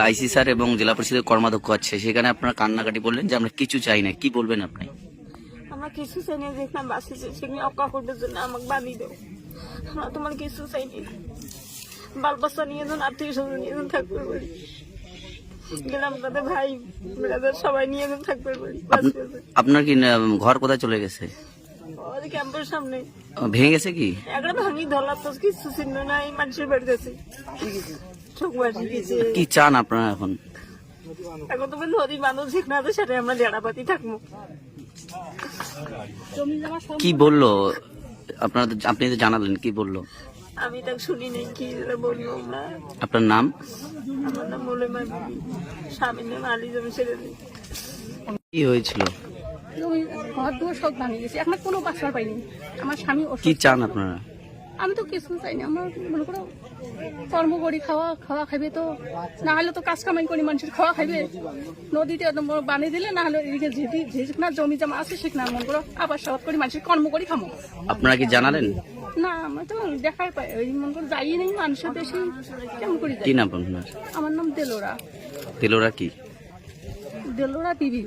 আইসি sir এবং জেলা পরিষদের কর্মাধ্যক্ষ আছে। সেখানে আপনারা কান্নাকাটি বললেন যে আমরা কিছু চাই না। কি বলবেন আপনি? আমরা কিছু চাই না দেখলাম বাসে সেখানে অক্কা করতে জন্য আমাকে বানিয়ে দেবো আমরা তোমার কিছু চাইনি বাল বাচ্চা নিয়ে যান আত্মীয় স্বজন নিয়ে যান থাকবে বলি গেলাম তাদের ভাই ব্রাদার সবাই নিয়ে যান থাকবে বলি আপনার কি ঘর কোথায় চলে গেছে? ওই ক্যাম্পের সামনে। ভেঙে গেছে কি? একটা ভাঙি ধরলাম তো কিছু চিহ্ন নাই মানুষের বাড়ি গেছে। কি চান আপনারা এখন? এখন তো নদী মানুষ ঠিক না তো সেটা আমরা জেড়াপাতি থাকব। কি বলল? আপনারা আপনি তো জানালেন কি বলল? আমি তাকে শুনি নাই কি বলল না আপনার নাম? আমার নাম বলে মা স্বামীর নাম আলী জমি ছেড়ে কি হয়েছিল? ঘর দুয়ার সব ভাঙে গেছে এখন কোনো বাসার পাইনি। আমার স্বামী কি চান আপনারা? আমি তো কিছু চাইনি আমার মনে করো কর্ম করি খাওয়া খাওয়া খাইবে তো। না হলে তো কাজ কামাই করি মানুষের খাওয়া খাইবে। নদীতে বানিয়ে দিলে না হলে এদিকে যেটি যেখানে জমি জমা আছে সেখানে মনে করো আবার সাবাদ করি মানুষের কর্ম করি খামো। আপনারা কি জানালেন? না আমি তো দেখার পাই ওই মনে করো যাই নেই মানুষের দেশে কেমন করি কি নাম আপনার? আমার নাম দেলোরা। তেলোরা কি? দেলোরা দিবি